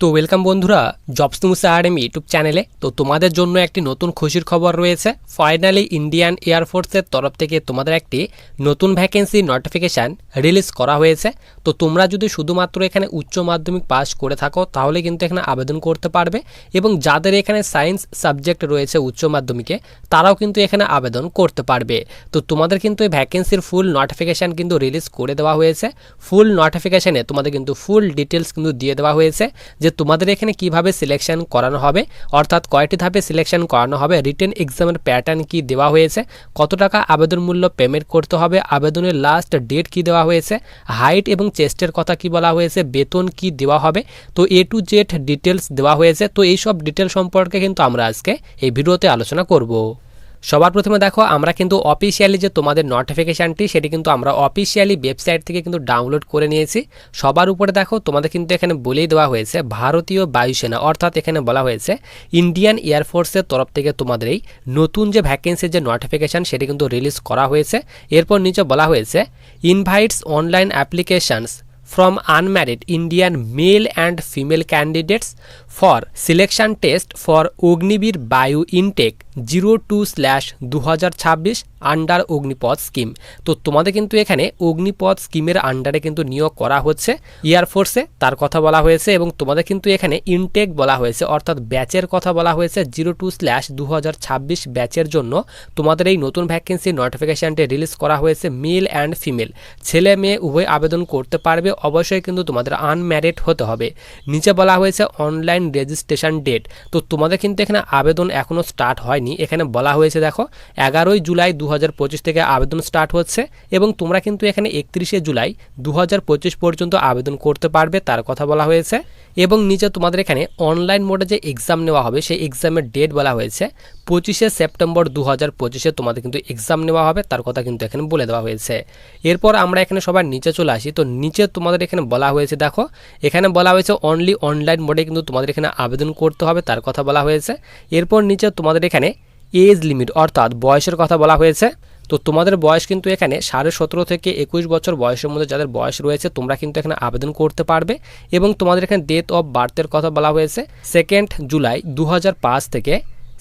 তো ওয়েলকাম বন্ধুরা jobs news academy YouTube চ্যানেলে তো তোমাদের জন্য একটি নতুন খুশির খবর রয়েছে। ফাইনালি ইন্ডিয়ান এয়ারফোর্সের তরফ থেকে তোমাদের একটি নতুন ভ্যাকেন্সি নোটিফিকেশান রিলিজ করা হয়েছে। তো তোমরা যদি শুধুমাত্র এখানে উচ্চ মাধ্যমিক পাস করে থাকো, তাহলে কিন্তু এখানে আবেদন করতে পারবে। এবং যাদের এখানে সায়েন্স সাবজেক্ট রয়েছে উচ্চ মাধ্যমিকে, তারাও কিন্তু এখানে আবেদন করতে পারবে। তো তোমাদের কিন্তু এই ভ্যাকেন্সির ফুল নোটিফিকেশান কিন্তু রিলিজ করে দেওয়া হয়েছে। ফুল নোটিফিকেশানে তোমাদের কিন্তু ফুল ডিটেলস কিন্তু দিয়ে দেওয়া হয়েছে। যে তোমাদের এখানে কীভাবে সিলেকশন করানো হবে, অর্থাৎ কয়টি ধাপে সিলেকশন করানো হবে রিটেন এক্সামের প্যাটার্ন কি দেওয়া হয়েছে, কত টাকা আবেদন মূল্য পেমেন্ট করতে হবে, আবেদনের লাস্ট ডেট কি দেওয়া হয়েছে হাইট এবং চেস্টের কথা কি বলা হয়েছে, বেতন কি দেওয়া হবে, তো এ টু জেড ডিটেলস দেওয়া হয়েছে, তো এই সব ডিটেল সম্পর্কে কিন্তু আমরা আজকে এই ভিডিওতে আলোচনা করব। সবার প্রথমে দেখো, আমরা কিন্তু অফিসিয়ালি যে তোমাদের নোটিফিকেশানটি সেটি কিন্তু আমরা অফিসিয়ালি ওয়েবসাইট থেকে কিন্তু ডাউনলোড করে নিয়েছি। সবার উপরে দেখো, তোমাদের কিন্তু এখানে বলেই দেওয়া হয়েছে, ভারতীয় বায়ুসেনা, অর্থাৎ এখানে বলা হয়েছে ইন্ডিয়ান এয়ারফোর্সের তরফ থেকে তোমাদের এই নতুন যে ভ্যাকেন্সির যে নোটিফিকেশান সেটি কিন্তু রিলিজ করা হয়েছে। এরপর নিচে বলা হয়েছে invites online applications from unmarried Indian male and female candidates for selection test for Agniveer Vayu intake zero two slash দু হাজার ছাব্বিশ আন্ডার অগ্নিপথ স্কিম। তো তোমাদের কিন্তু এখানে অগ্নিপথ স্কিমের আন্ডারে কিন্তু নিয়োগ করা হচ্ছে এয়ারফোর্সে তার কথা বলা হয়েছে এবং তোমাদের কিন্তু এখানে ইনটেক বলা হয়েছে, অর্থাৎ ব্যাচের কথা বলা হয়েছে জিরো টু স্ল্যাশ দু হাজার ছাব্বিশ ব্যাচের জন্য। তোমাদের এই নতুন ভ্যাকেন্সি নোটিফিকেশানটি রিলিজ করা হয়েছে মেল অ্যান্ড ফিমেল ছেলে মেয়ে উভয় আবেদন করতে পারবে, অবশ্যই কিন্তু তোমাদের আনম্যারিড হতে হবে। নিচে বলা হয়েছে অনলাইন রেজিস্ট্রেশন ডেট তো তোমাদের কিন্তু এখানে আবেদন এখনও স্টার্ট হয়নি। এখানে বলা হয়েছে, দেখো, এগারোই জুলাই দু থেকে আবেদন স্টার্ট হচ্ছে এবং তোমরা কিন্তু এখানে একত্রিশে জুলাই দু পর্যন্ত আবেদন করতে পারবে, তার কথা বলা হয়েছে। এবং নিচে তোমাদের এখানে অনলাইন মোডে যে এক্সাম নেওয়া হবে, সেই এক্সামের ডেট বলা হয়েছে। পঁচিশে সেপ্টেম্বর দু হাজার পঁচিশে তোমাদের কিন্তু এক্সাম নেওয়া হবে, তার কথা কিন্তু এখানে বলে দেওয়া হয়েছে। এরপর আমরা এখানে সবার নিচে চলে আসি। তো নিচে তোমাদের এখানে বলা হয়েছে, দেখো, এখানে বলা হয়েছে অনলি অনলাইন মোডে কিন্তু তোমাদের এখানে আবেদন করতে হবে, তার কথা বলা হয়েছে। এরপর নিচে তোমাদের এখানে এজ লিমিট অর্থাৎ বয়সের কথা বলা হয়েছে। তো তোমাদের বয়স কিন্তু এখানে সাড়ে সতেরো থেকে একুশ বছর বয়সের মধ্যে যাদের বয়স রয়েছে, তোমরা কিন্তু এখানে আবেদন করতে পারবে। এবং তোমাদের এখানে ডেট অফ বার্থের কথা বলা হয়েছে সেকেন্ড জুলাই দু হাজার পাঁচ থেকে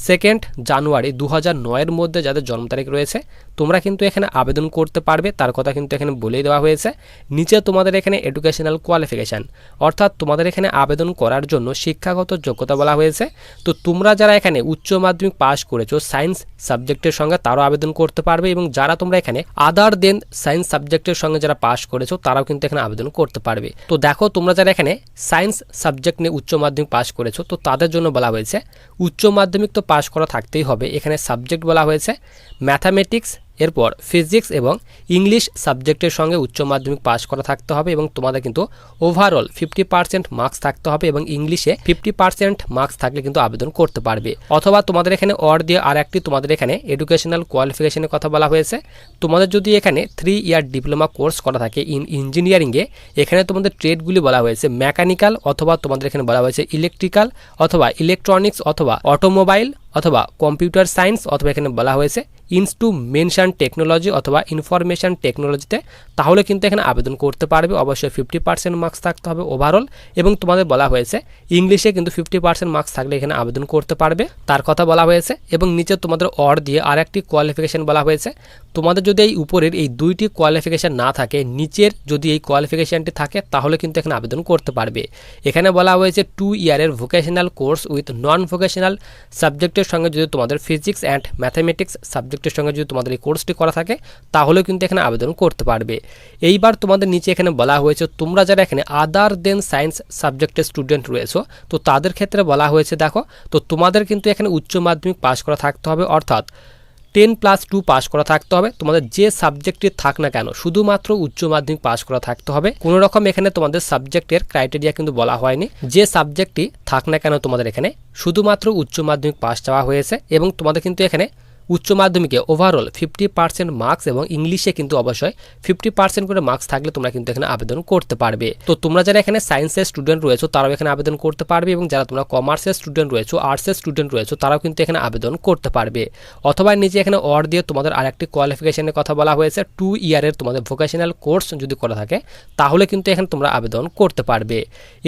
সেকেন্ড জানুয়ারি দু হাজার নয়ের মধ্যে যাদের জন্ম তারিখ রয়েছে তোমরা কিন্তু এখানে আবেদন করতে পারবে, তার কথা কিন্তু এখানে বলেই দেওয়া হয়েছে। নিচে তোমাদের এখানে এডুকেশনাল কোয়ালিফিকেশান অর্থাৎ তোমাদের এখানে আবেদন করার জন্য শিক্ষাগত যোগ্যতা বলা হয়েছে। তো তোমরা যারা এখানে উচ্চ মাধ্যমিক পাস করেছ সায়েন্স সাবজেক্টের সঙ্গে তারও আবেদন করতে পারবে এবং যারা তোমরা এখানে আদার দেন সায়েন্স সাবজেক্টের সঙ্গে যারা পাস করেছ, তারাও কিন্তু এখানে আবেদন করতে পারবে। তো দেখো তোমরা যারা এখানে সায়েন্স সাবজেক্ট নিয়ে উচ্চ মাধ্যমিক পাস করেছ, তো তাদের জন্য বলা হয়েছে, উচ্চ মাধ্যমিক তো পাস করা থাকতেই হবে। এখানে সাবজেক্ট বলা হয়েছে ম্যাথামেটিক্স এরপর ফিজিক্স এবং ইংলিশ সাবজেক্টের সঙ্গে উচ্চ মাধ্যমিক পাস করা থাকতে হবে এবং তোমাদের কিন্তু ওভারঅল ফিফটি পার্সেন্ট মার্কস থাকতে হবে এবং ইংলিশে ফিফটি পার্সেন্ট মার্কস থাকলে কিন্তু আবেদন করতে পারবে। অথবা তোমাদের এখানে অর দিয়ে আর একটি তোমাদের এখানে এডুকেশনাল কোয়ালিফিকেশনের কথা বলা হয়েছে। তোমাদের যদি এখানে থ্রি ইয়ার ডিপ্লোমা কোর্স করা থাকে ইন ইঞ্জিনিয়ারিংয়ে এখানে তোমাদের ট্রেডগুলি বলা হয়েছে মেকানিক্যাল অথবা তোমাদের এখানে বলা হয়েছে ইলেকট্রিক্যাল অথবা ইলেকট্রনিক্স অথবা অটোমোবাইল অথবা কম্পিউটার সায়েন্স অথবা এখানে বলা হয়েছে ইনস্টু মেনশন টেকনোলজি অথবা ইনফরমেশন টেকনোলজিতে, তাহলে কিন্তু এখানে আবেদন করতে পারবে। অবশ্যই ফিফটি পার্সেন্ট মার্কস থাকতে হবে ওভারঅল এবং তোমাদের বলা হয়েছে ইংলিশে কিন্তু ফিফটি পার্সেন্ট মার্কস থাকলে এখানে আবেদন করতে পারবে। তার কথা বলা হয়েছে এবং নিচে তোমাদের অর দিয়ে আর একটি কোয়ালিফিকেশান বলা হয়েছে। তোমাদের যদি এই উপরের এই দুইটি কোয়ালিফিকেশান না থাকে, নিচের যদি এই কোয়ালিফিকেশানটি থাকে, তাহলে কিন্তু এখানে আবেদন করতে পারবে। এখানে বলা হয়েছে টু ইয়ারের vocational course with non vocational সাবজেক্টের সঙ্গে যদি তোমাদের ফিজিক্স অ্যান্ড ম্যাথামেটিক্স সাবজেক্টের সঙ্গে যদি তোমাদের এই কোর্সটি করা থাকে, তাহলেও কিন্তু এখানে আবেদন করতে পারবে। এইবার তোমাদের নিচে এখানে বলা হয়েছে, তোমরা যারা এখানে আদার দেন সায়েন্স সাবজেক্টের স্টুডেন্ট রয়েছো, তো তাদের ক্ষেত্রে বলা হয়েছে, দেখো, তো তোমাদের কিন্তু এখানে উচ্চ মাধ্যমিক পাশ করা থাকতে হবে, অর্থাৎ টেন প্লাস টু পাস করা থাকতে হবে। তোমাদের যে সাবজেক্টে থাক না কেন, শুধুমাত্র উচ্চ মাধ্যমিক পাস করা থাকতে হবে। কোনো রকম এখানে তোমাদের সাবজেক্টের ক্রাইটেরিয়া কিন্তু বলা হয়নি। যে সাবজেক্টটি থাক না কেন তোমাদের এখানে, শুধুমাত্র উচ্চ মাধ্যমিক পাস চাওয়া হয়েছে এবং তোমাদের কিন্তু এখানে উচ্চ মাধ্যমিকে ওভারঅল ফিফটি পার্সেন্ট মার্কস এবং ইংলিশে কিন্তু অবশ্যই ফিফটি পার্সেন্ট করে মার্কস থাকলে তোমরা কিন্তু এখানে আবেদন করতে পারবে। তো তোমরা যারা এখানে সায়েন্সের স্টুডেন্ট রয়েছো, তারাও এখানে আবেদন করতে পারবে এবং যারা তোমরা কমার্সের স্টুডেন্ট রয়েছো আর্টসের স্টুডেন্ট রয়েছো, তারাও কিন্তু এখানে আবেদন করতে পারবে। অথবা নিচে এখানে অর দিয়ে তোমাদের আরেকটি কোয়ালিফিকেশনের কথা বলা হয়েছে টু ইয়ারের তোমাদের ভোকেশনাল কোর্স যদি করা থাকে, তাহলে কিন্তু এখানে তোমরা আবেদন করতে পারবে।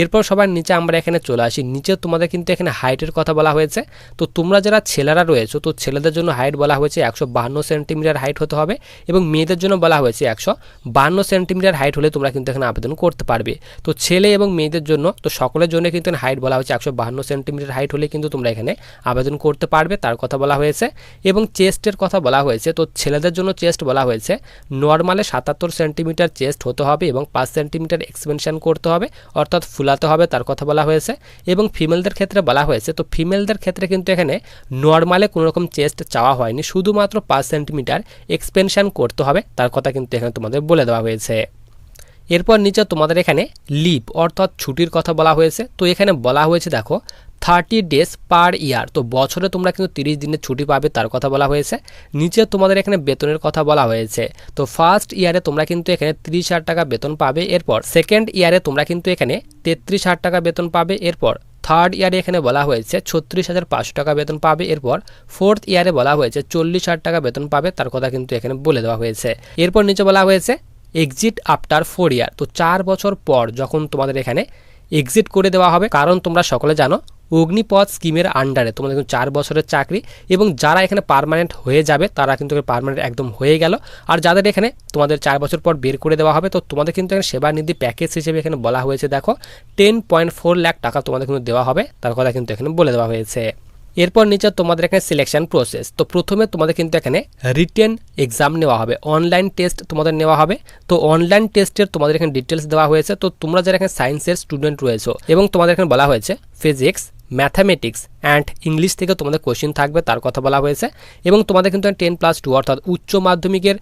এরপর সবার নিচে আমরা এখানে চলে আসি। নিচে তোমাদের কিন্তু এখানে হাইটের কথা বলা হয়েছে। তো তোমরা যারা ছেলেরা রয়েছো, তো ছেলেদের জন্য হাইট বলা হয়েছে একশো বাহান্ন সেন্টিমিটার হাইট হতে হবে এবং মেয়েদের জন্য বলা হয়েছে একশো বাহান্ন সেন্টিমিটার হাইট হলে তোমরা কিন্তু এখানে আবেদন করতে পারবে। তো ছেলে এবং মেয়েদের জন্য, তো সকলের জন্য কিন্তু হাইট বলা হয়েছে একশো বাহান্ন সেন্টিমিটার হাইট হলে কিন্তু তোমরা এখানে আবেদন করতে পারবে, তার কথা বলা হয়েছে। এবং চেস্টের কথা বলা হয়েছে, তো ছেলেদের জন্য চেস্ট বলা হয়েছে, নর্মালে সাতাত্তর সেন্টিমিটার চেস্ট হতে হবে এবং পাঁচ সেন্টিমিটার এক্সপেনশন করতে হবে, অর্থাৎ ফুলাতে হবে, তার কথা বলা হয়েছে। এবং ফিমেলদের ক্ষেত্রে বলা হয়েছে, তো ফিমেলদের ক্ষেত্রে কিন্তু এখানে নর্মালে কোনো রকম চেস্ট চাওয়া হয়নি। শুধুমাত্র পাঁচ সেন্টিমিটার এক্সপেনশান করতে হবে, তার কথা কিন্তু এখানে তোমাদের বলে দেওয়া হয়েছে। এরপর নিচে তোমাদের এখানে লিভ অর্থাৎ ছুটির কথা বলা হয়েছে। তো এখানে বলা হয়েছে, দেখো থার্টি ডেজ পার ইয়ার তো বছরে তোমরা কিন্তু তিরিশ দিনের ছুটি পাবে, তার কথা বলা হয়েছে। নিচে তোমাদের এখানে বেতনের কথা বলা হয়েছে। তো ফার্স্ট ইয়ারে তোমরা কিন্তু এখানে তিরিশ হাজার টাকা বেতন পাবে, এরপর সেকেন্ড ইয়ারে তোমরা কিন্তু এখানে তেত্রিশ হাজার টাকা বেতন পাবে, এরপর থার্ড ইয়ারে এখানে বলা হয়েছে ছত্রিশ হাজার পাঁচশো টাকা বেতন পাবে। এরপর ফোর্থ ইয়ারে বলা হয়েছে চল্লিশ হাজার টাকা বেতন পাবে। তার কথা কিন্তু এখানে বলে দেওয়া হয়েছে। এরপর নিচে বলা হয়েছে এক্সিট আফটার ফোর ইয়ার তো চার বছর পর যখন তোমাদের এখানে এক্সিট করে দেওয়া হবে, কারণ তোমরা সকলে জানো অগ্নিপথ স্কিমের আন্ডারে তোমাদের কিন্তু চার বছরের চাকরি এবং যারা এখানে পারমানেন্ট হয়ে যাবে, তারা কিন্তু পারমানেন্ট একদম হয়ে গেল। আর যাদের এখানে তোমাদের চার বছর পর বের করে দেওয়া হবে, তো তোমাদের কিন্তু এখানে সেবা নিধি প্যাকেজ হিসেবে এখানে বলা হয়েছে, দেখো। টেন পয়েন্ট ফোর লাখ টাকা তোমাদের কিন্তু দেওয়া হবে, তার কথা কিন্তু এখানে বলে দেওয়া হয়েছে। এরপর নিচে তোমাদের এখানে সিলেকশন প্রসেস তো প্রথমে তোমাদের কিন্তু এখানে রিটেন এক্সাম নেওয়া হবে অনলাইন টেস্ট তোমাদের নেওয়া হবে। তো অনলাইন টেস্টের তোমাদের এখানে ডিটেলস দেওয়া হয়েছে, তো তোমরা যারা এখানে সায়েন্সের স্টুডেন্ট রয়েছো, এবং তোমাদের এখানে বলা হয়েছে ফিজিক্স ম্যাথামেটিক্স অ্যান্ড ইংলিশ থেকে তোমাদের কোশ্চিন থাকবে, তার কথা বলা হয়েছে। এবং তোমাদের কিন্তু টেন প্লাস টু অর্থাৎ উচ্চ মাধ্যমিকের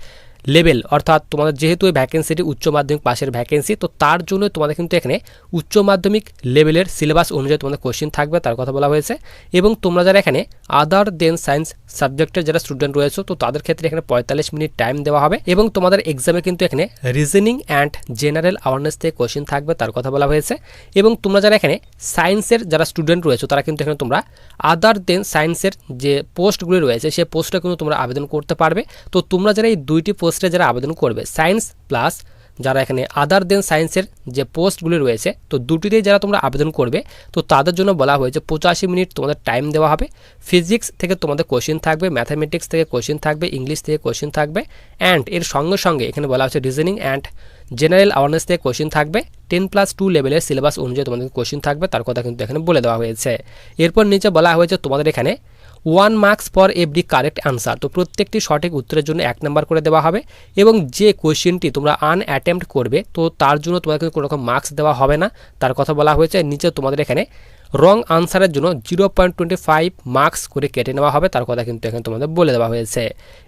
লেভেল অর্থাৎ তোমাদের যেহেতু এই ভ্যাকেন্সিটি উচ্চ মাধ্যমিক পাশের ভ্যাকেন্সি তো তার জন্য তোমাদের কিন্তু এখানে উচ্চ মাধ্যমিক লেভেলের সিলেবাস অনুযায়ী তোমাদের কোশ্চিন থাকবে, তার কথা বলা হয়েছে। এবং তোমরা যারা এখানে আদার দেন সায়েন্স সাবজেক্টের যারা স্টুডেন্ট রয়েছে, তো তাদের ক্ষেত্রে এখানে পঁয়তাল্লিশ মিনিট টাইম দেওয়া হবে এবং তোমাদের এক্সামে কিন্তু এখানে রিজনিং অ্যান্ড জেনারেল অ্যাওয়ারনেস থেকে কোশ্চিন থাকবে, তার কথা বলা হয়েছে। এবং তোমরা যারা এখানে সায়েন্সের যারা স্টুডেন্ট রয়েছে, তারা কিন্তু এখানে তোমরা আদার দেন সায়েন্সের যে পোস্টগুলি রয়েছে, সেই পোস্টটা কিন্তু তোমরা আবেদন করতে পারবে। তো তোমরা যারা এই দুইটি পোস্টে যারা আবেদন করবে সায়েন্স প্লাস যারা এখানে আদার দেন সায়েন্সের যে পোস্টগুলি রয়েছে, তো দুটিতেই যারা তোমরা আবেদন করবে, তো তাদের জন্য বলা হয়েছে পঁচাশি মিনিট তোমাদের টাইম দেওয়া হবে। ফিজিক্স থেকে তোমাদের কোশ্চিন থাকবে ম্যাথামেটিক্স থেকে কোশ্চিন থাকবে ইংলিশ থেকে কোশ্চিন থাকবে অ্যান্ড এর সঙ্গে সঙ্গে এখানে বলা হচ্ছে রিজনিং অ্যান্ড জেনারেল অ্যাওয়ারনেস থেকে কোশ্চিন থাকবে। টেন প্লাস টু লেভেলের সিলেবাস অনুযায়ী তোমাদের কোশ্চিন থাকবে, তার কথা কিন্তু এখানে বলে দেওয়া হয়েছে। এরপর নিচে বলা হয়েছে তোমাদের এখানে one marks for every correct answer তো প্রত্যেকটি সঠিক উত্তরের জন্য এক নাম্বার করে দেওয়া হবে এবং যে কোয়েশ্চেনটি তোমরা আন অ্যাটেম্প্ট করবে, তো তার জন্য তোমাকে কোনো রকম মার্কস দেওয়া হবে না। তার কথা বলা হয়েছে, নিচে তোমাদের এখানে রং আনসারের জন্য zero point twenty five marks করে কেটে নেওয়া হবে। তার কথা কিন্তু এখানে তোমাদের বলে দেওয়া হয়েছে।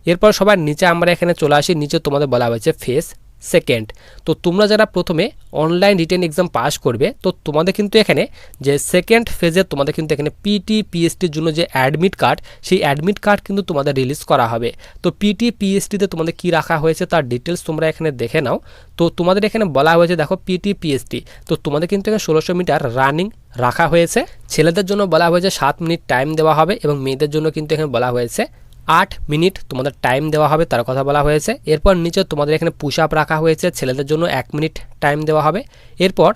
এরপর সবার নিচে আমরা এখানে চলে আসি। নিচে তোমাদের বলা হয়েছে ফেস সেকেন্ড তো তোমরা যারা প্রথমে অনলাইন রিটেন এক্সাম পাস করবে, তো তোমাদের কিন্তু এখানে যে সেকেন্ড ফেজে তোমাদের কিন্তু এখানে পিটি পিএসটির জন্য যে অ্যাডমিট কার্ড সেই অ্যাডমিট কার্ড কিন্তু তোমাদের রিলিজ করা হবে। তো পিটি পিএসটিতে তোমাদের কি রাখা হয়েছে তার ডিটেলস তোমরা এখানে দেখে নাও। তো তোমাদের এখানে বলা হয়েছে, দেখো পিটি পিএসটি তো তোমাদের কিন্তু এখানে ষোলোশো মিটার রানিং রাখা হয়েছে। ছেলেদের জন্য বলা হয়েছে সাত মিনিট টাইম দেওয়া হবে এবং মেয়েদের জন্য কিন্তু এখানে বলা হয়েছে আট মিনিট তোমাদের টাইম দেওয়া হবে, তার কথা বলা হয়েছে। এরপর নিচে তোমাদের এখানে পুশ আপ রাখা হয়েছে, ছেলেদের জন্য এক মিনিট টাইম দেওয়া হবে। এরপর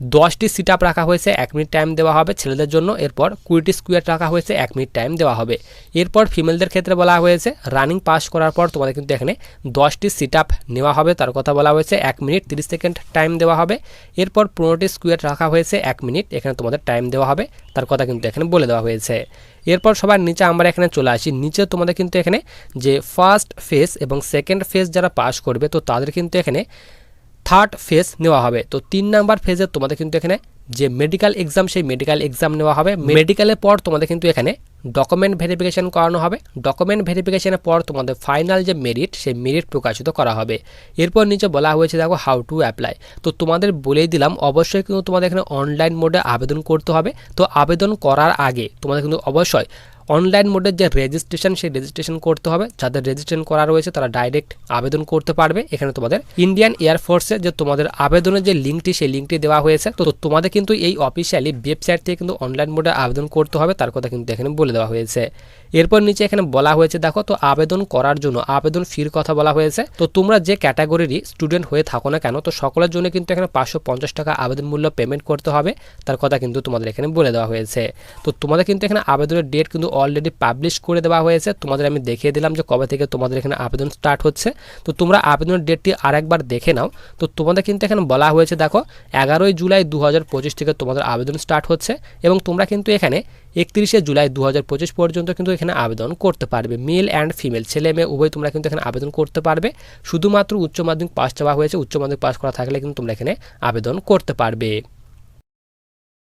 দশটি সিট আপ রাখা হয়েছে, এক মিনিট টাইম দেওয়া হবে ছেলেদের জন্য। এরপর কুড়িটি স্কোয়ার রাখা হয়েছে, এক মিনিট টাইম দেওয়া হবে। এরপর ফিমেলদের ক্ষেত্রে বলা হয়েছে রানিং পাস করার পর তোমাদের কিন্তু এখানে দশটি সিট আপ নেওয়া হবে। তার কথা বলা হয়েছে, এক মিনিট তিরিশ সেকেন্ড টাইম দেওয়া হবে। এরপর পনেরোটি স্কোয়ার রাখা হয়েছে, এক মিনিট এখানে তোমাদের টাইম দেওয়া হবে। তার কথা কিন্তু এখানে বলে দেওয়া হয়েছে। এরপর সবার নিচে আমরা এখানে চলে আসি। নিচে তোমাদের কিন্তু এখানে যে ফার্স্ট ফেজ এবং সেকেন্ড ফেজ যারা পাস করবে, তো তাদের কিন্তু এখানে থার্ড ফেজ নেওয়া হবে। তো তিন নাম্বার ফেজে তোমাদের কিন্তু এখানে যে মেডিকেল এক্সাম সেই মেডিকেল এক্সাম নেওয়া হবে। মেডিকেলের পর তোমাদের কিন্তু এখানে ডকুমেন্ট ভেরিফিকেশন করানো হবে। ডকুমেন্ট ভেরিফিকেশনের পর তোমাদের ফাইনাল যে মেরিট সেই মেরিট প্রকাশিত করা হবে। এরপর নিচে বলা হয়েছে দেখো হাউ টু অ্যাপ্লাই তো তোমাদের বলেই দিলাম, অবশ্যই কিন্তু তোমাদের এখানে অনলাইন মোডে আবেদন করতে হবে। তো আবেদন করার আগে তোমাদের কিন্তু অবশ্যই অনলাইন মোডের যে রেজিস্ট্রেশন সেই রেজিস্ট্রেশন করতে হবে। যাদের রেজিস্ট্রেশন করা রয়েছে, তারা ডাইরেক্ট আবেদন করতে পারবে। এখানে তোমাদের ইন্ডিয়ান এয়ারফোর্সে যে তোমাদের আবেদনের যে লিঙ্কটি সেই লিঙ্কটি দেওয়া হয়েছে। তো তোমাদের কিন্তু এই অফিসিয়ালি ওয়েবসাইট থেকে কিন্তু অনলাইন মোডে আবেদন করতে হবে। তার কথা কিন্তু এখানে বলে দেওয়া হয়েছে। এরপর নিচে এখানে বলা হয়েছে, দেখো, তো আবেদন করার জন্য, আবেদন ফির কথা বলা হয়েছে। তো তোমরা যে ক্যাটাগরিরই স্টুডেন্ট হয়ে থাকো না কেন, তো সকলের জন্য কিন্তু এখানে পাঁচশো পঞ্চাশ টাকা আবেদন মূল্য পেমেন্ট করতে হবে। তার কথা কিন্তু তোমাদের এখানে বলে দেওয়া হয়েছে। তো তোমাদের কিন্তু এখানে আবেদনের ডেট কিন্তু অলরেডি পাবলিশ করে দেওয়া হয়েছে। তোমাদের আমি দেখিয়ে দিলাম যে কবে থেকে তোমাদের এখানে আবেদন স্টার্ট হচ্ছে। তো তোমরা আবেদনের ডেটটি আরেকবার দেখে নাও। তো তোমাদের কিন্তু এখানে বলা হয়েছে, দেখো, এগারোই জুলাই দু হাজার পঁচিশ থেকে তোমাদের আবেদন স্টার্ট হচ্ছে এবং তোমরা কিন্তু এখানে একত্রিশে জুলাই দু হাজার পঁচিশ পর্যন্ত কিন্তু এখানে আবেদন করতে পারবে। মেল অ্যান্ড ফিমেল ছেলে, মেয়ে, উভয় তোমরা কিন্তু এখানে আবেদন করতে পারবে। শুধুমাত্র উচ্চ মাধ্যমিক পাস চাওয়া হয়েছে, উচ্চ মাধ্যমিক পাস করা থাকলে কিন্তু তোমরা এখানে আবেদন করতে পারবে।